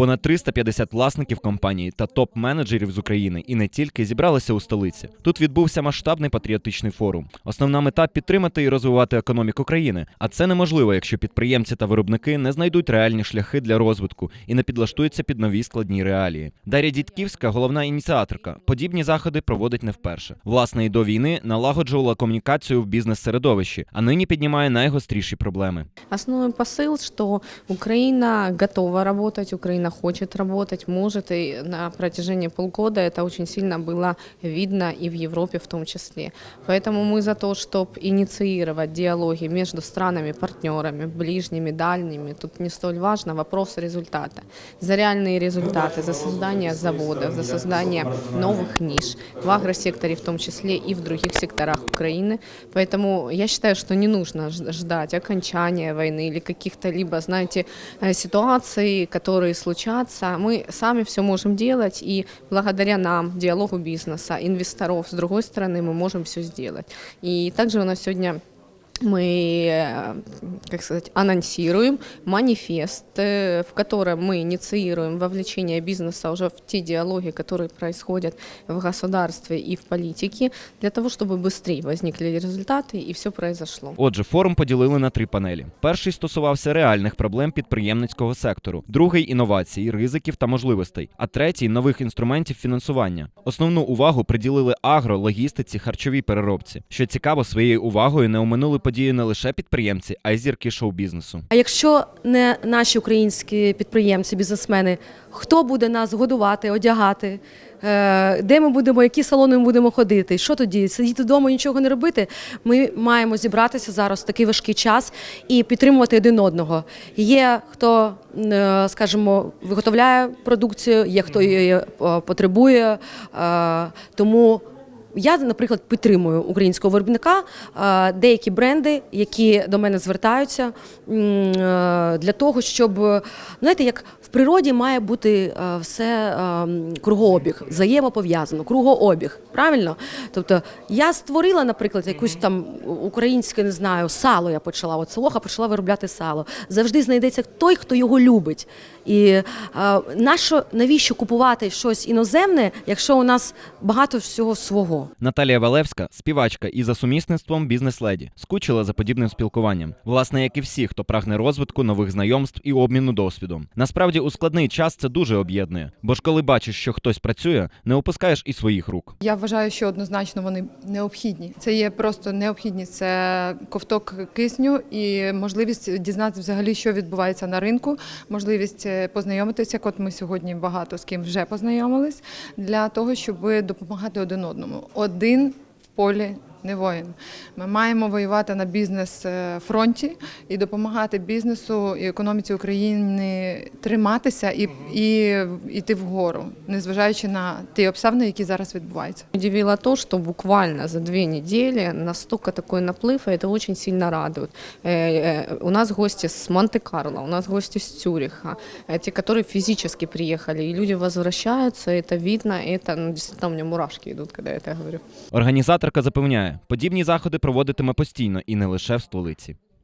Понад 350 власників компанії та топ-менеджерів з України і не тільки зібралися у столиці. Тут відбувся масштабний патріотичний форум. Основна мета підтримати і розвивати економіку країни. А це неможливо, якщо підприємці та виробники не знайдуть реальні шляхи для розвитку і не підлаштуються під нові складні реалії. Дар'я Дідківська, головна ініціаторка. Подібні заходи проводить не вперше. Власне, і до війни налагоджувала комунікацію в бізнес-середовищі, а нині піднімає найгостріші проблеми. Основной посыл, что Украина готова работать, Украина хочет работать, может, и на протяжении полгода это очень сильно было видно и в Европе в том числе. Поэтому мы за то, чтобы инициировать диалоги между странами-партнерами, ближними, дальними. Тут не столь важно вопрос результата. За реальные результаты, за создание заводов, за создание новых ниш в агросекторе в том числе и в других секторах Украины. Поэтому я считаю, что не нужно ждать окончания войны или каких-то либо, знаете, э, ситуаций, которые случатся. Мы сами все можем делать, и благодаря нам, диалогу бизнеса, инвесторов, с другой стороны, мы можем все сделать. И также у нас сегодня мы, э, как сказать, анонсируем манифест, э, в котором мы инициируем вовлечение бизнеса уже в те диалоги, которые происходят в государстве и в политике, для того, чтобы быстрее возникли результаты и все произошло. Отже, форум поділили на три панелі. Перший стосувався реальних проблем підприємницького сектору, другий інновацій, ризиків та можливостей, а третій нових інструментів фінансування. Основну увагу приділили агро, логістиці, харчовій переробці. Що цікаво, своєю увагою не оминули подію не лише підприємці, а й зірки шоу-бізнесу. А якщо не наші українські підприємці, бізнесмени, хто буде нас годувати, одягати? Е, Де ми будемо, які салони ми будемо ходити? Що тоді? Сидіти вдома, нічого не робити? Ми маємо зібратися зараз в такий важкий час і підтримувати один одного. Є хто, е, скажімо, виготовляє продукцію, є хто її е, потребує. Тому я, наприклад, підтримую українського виробника, деякі бренди, які до мене звертаються е, для того, щоб знаєте, як в природі має бути е, все е, кругообіг, взаємопов'язано, кругообіг. Правильно? Тобто я створила, наприклад, якусь там українське, не знаю, сало. Я почала. От селоха почала виробляти сало. Завжди знайдеться той, хто його любить. І нащо навіщо купувати щось іноземне, якщо у нас багато всього свого? Наталія Валевська, співачка і за сумісництвом бізнес-леді, скучила за подібним спілкуванням. Власне, як і всі, хто прагне розвитку, нових знайомств і обміну досвідом. Насправді, у складний час це дуже об'єднує. Бо ж коли бачиш, що хтось працює, не опускаєш і своїх рук. Я вважаю, що однозначно вони необхідні. Це є просто необхідність. Це ковток кисню і можливість дізнатися взагалі, що відбувається на ринку, можливість е, познайомитися, як от ми сьогодні багато з ким вже познайомились, для того, щоб допомагати один одному. Один в полі Не воїн. Ми маємо воювати на бізнес е, фронті і допомагати бізнесу і економіці України триматися і, і йти вгору, незважаючи на ті обставини, які зараз відбуваються. Удивило то, что буквально за две недели настолько такой наплыв, и это очень сильно радует. Э, э, У нас гости с Монте-Карло, у нас гости с Цюриха, э, те, которые физически приехали, и люди возвращаются, это видно, это ну, действительно у меня мурашки идут, когда я это говорю. Організаторка запевняє, подібні заходи проводитиме постійно і не лише в столиці.